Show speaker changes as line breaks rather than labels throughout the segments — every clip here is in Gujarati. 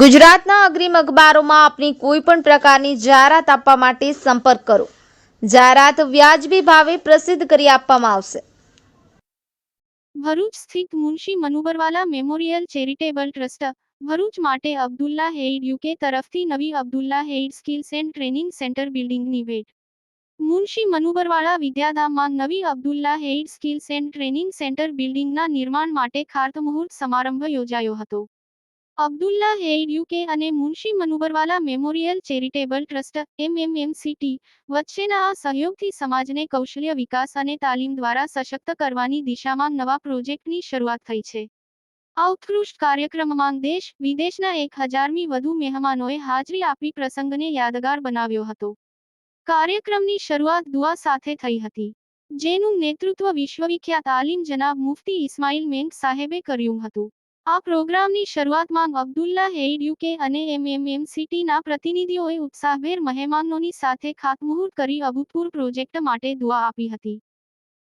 ગુજરાતના અગ્રીમ અખબારોમાં આપની કોઈ પણ પ્રકારની જાહેરાત આપવા માટે સંપર્ક કરો. જાહેરાત વ્યાજબી ભાવે પ્રસિદ્ધ કરી આપવામાં આવશે.
ભરૂચ સ્થિત Munshi Manubarwala memorial charitable trust, Bharuch માટે અબ્દુલ્લા હેઇડ યુકે તરફથી નવી Abdullah Haid skills and training centre બિલ્ડિંગની ભેટ. મુનશી મનુબરવાળા વિદ્યાધામમાં નવી Abdullah Haid skills and training centre બિલ્ડિંગના નિર્માણ માટે ખાતમુહૂર્ત સમારંભ યોજાયો હતો. અબ્દુલ્લા હેઇડ યુકે અને Munshi Manubarwala memorial charitable trust, MMMCT, વચ્ચેના આ સહયોગથી સમાજને કૌશલ્ય વિકાસ અને તાલીમ દ્વારા સશક્ત કરવાની દિશામાં નવા પ્રોજેક્ટની શરૂઆત થઈ છે. આ ઉત્કૃષ્ટ કાર્યક્રમમાં દેશ વિદેશના એક હજારમી વધુ મહેમાનોએ હાજરી આપી પ્રસંગને યાદગાર બનાવ્યો હતો. કાર્યક્રમની શરૂઆત દુઆ સાથે થઈ હતી, જેનું નેતૃત્વ વિશ્વવિખ્યાત આલિમ જનાબ મુફતી ઇસ્માઇલ મેંગ સાહેબે કર્યું હતું. આ પ્રોગ્રામની શરૂઆતમાં અબ્દુલ્લા હેઇડ યુકે અને એમએમએમસીટીના પ્રતિનિધિઓએ ઉત્સાહભેર મહેમાનોની સાથે ખાતમુહૂર્ત કરી અભૂતપૂર્વ પ્રોજેક્ટ માટે દુઆ આપી હતી.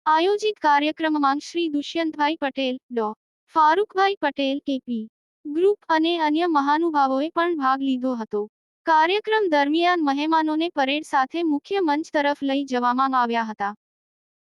આયોજિત કાર્યક્રમમાં શ્રી દુષ્યંતભાઈ પટેલ, ડો. ફારૂકભાઈ પટેલ, કેપી. ગ્રુપ અને અન્ય મહાનુભાવોએ પણ ભાગ લીધો હતો. કાર્યક્રમ દરમિયાન મહેમાનોને પરેડ સાથે મુખ્ય મંચ તરફ લઈ જવામાં આવ્યા હતા.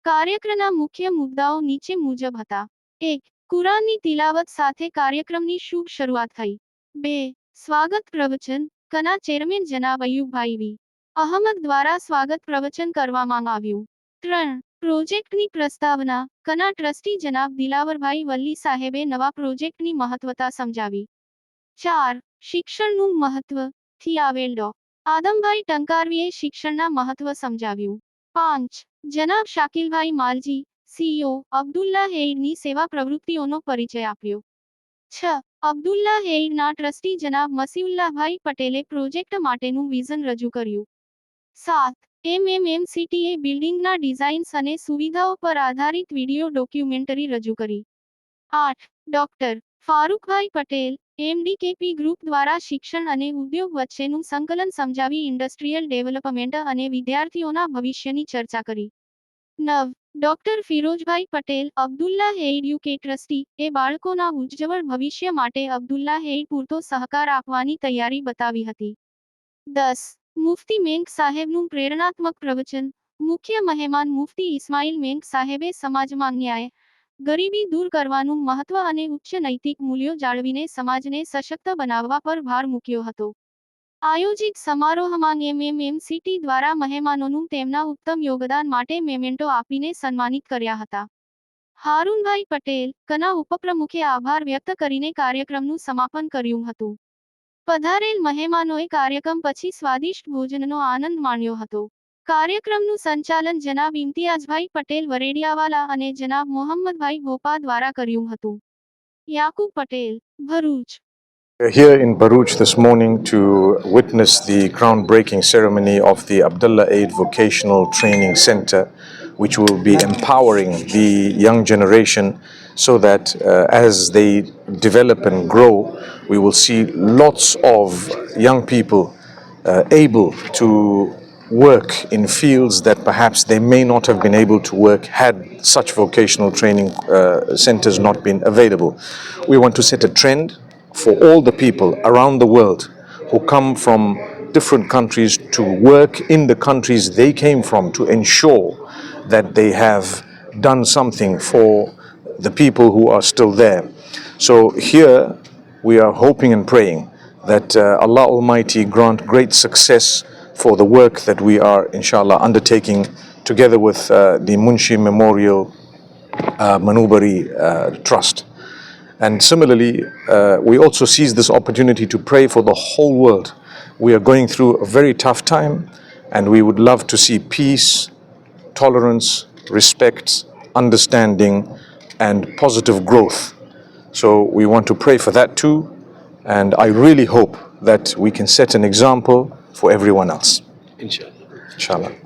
કાર્યક્રમના મુખ્ય મુદ્દાઓ નીચે મુજબ હતા. એક કુરાનની તિલાવત સાથે કાર્યક્રમની શુભ શરૂઆત થઈ. બે. સ્વાગત પ્રવચન. કના ચેરમેન જનાબ અયુબભાઈ અહમદ દ્વારા સ્વાગત પ્રવચન કરવામાં આવ્યું. ત્રણ. પ્રોજેક્ટની પ્રસ્તાવના. કના ટ્રસ્ટી જનાબ દિલાવરભાઈ વલ્લી સાહેબે નવા પ્રોજેક્ટની મહત્વતા સમજાવી. ચાર. શિક્ષણનું મહત્વ. થી આવેલ ડો. આદમભાઈ ટંકારવીએ શિક્ષણના મહત્વ સમજાવ્યું. પાંચ. જનાબ શાકિલભાઈ માલજી સીઈઓ અબ્દુલ્લા હેઇડની સેવા પ્રવૃત્તિઓનો પરિચય આપ્યો. છ. અબ્દુલ્લા હેઇડના ટ્રસ્ટી જનાબ મસીઉલ્લાભાઈ પટેલે પ્રોજેક્ટ માટેનું વિઝન રજૂ કર્યું. સાત. એમએમએમસીટીએ બિલ્ડિંગના ડિઝાઇન્સ અને સુવિધાઓ પર આધારિત વિડિયો ડોક્યુમેન્ટરી રજૂ કરી. આઠ. Doctor Farookbhai Patel, MDKP group દ્વારા શિક્ષણ અને ઉદ્યોગ વચ્ચેનું સંકલન સમજાવી ઇન્ડસ્ટ્રીયલ ડેવલપમેન્ટ અને વિદ્યાર્થીઓના ભવિષ્યની ચર્ચા કરી. નવ. Doctor Firozbhai Patel, Abdullah Haid UK trustee, એ બાળકોના ઉજ્જવળ ભવિષ્ય માટે અબ્દુલ્લા હેઇડ પૂરતો સહકાર આપવાની તૈયારી બતાવી હતી. દસ. મુફતી મેંગ સાહેબનું પ્રેરણાત્મક પ્રવચન. મુખ્ય મહેમાન મુફતી ઇસ્માઇલ મેંગ સાહેબે સમાજમાં ન્યાય, ગરીબી દૂર કરવાનું મહત્વ અને ઉચ્ચ નૈતિક મૂલ્યો જાળવીને સમાજને સશક્ત બનાવવા પર ભાર મૂક્યો હતો. આયોજિત સમારોહમાં એમએમએમસીટી દ્વારા મહેમાનોનું તેમના ઉત્તમ યોગદાન માટે મેમેન્ટો આપીને સન્માનિત કર્યા હતા. હારૂનભાઈ પટેલ, કના ઉપપ્રમુખે આભાર વ્યક્ત કરીને કાર્યક્રમનું સમાપન કર્યું હતું. પધારેલ મહેમાનોએ કાર્યક્રમ પછી સ્વાદિષ્ટ ભોજનનો આનંદ માણ્યો હતો. કાર્યક્રમનું સંચાલન જનાબ ઇમ્તિયાઝભાઈ પટેલ વરેડિયાવાલા અને જનાબ મોહમ્મદભાઈ ભોપા દ્વારા કર્યું હતું. Yakub Patel, Bharuch.
We're here in Baruch this morning to witness the groundbreaking ceremony of the Abdullah Aid Vocational Training Center, which will be empowering the young generation so that uh, as they develop and grow, we will see lots of young people uh, able to work in fields that perhaps they may not have been able to work had such vocational training uh, centers not been available. We want to set a trend for all the people around the world who come from different countries to work in the countries they came from to ensure that they have done something for the people who are still there. So here we are hoping and praying that uh, Allah Almighty grant great success for the work that we are inshallah undertaking together with uh, the Munshi Memorial uh, Manubari uh, Trust. And similarly, uh, we also seize this opportunity to pray for the whole world. We are going through a very tough time, and we would love to see peace, tolerance, respect, understanding, and positive growth. So we want to pray for that too, and I really hope that we can set an example for everyone else.
Inshallah.
Inshallah.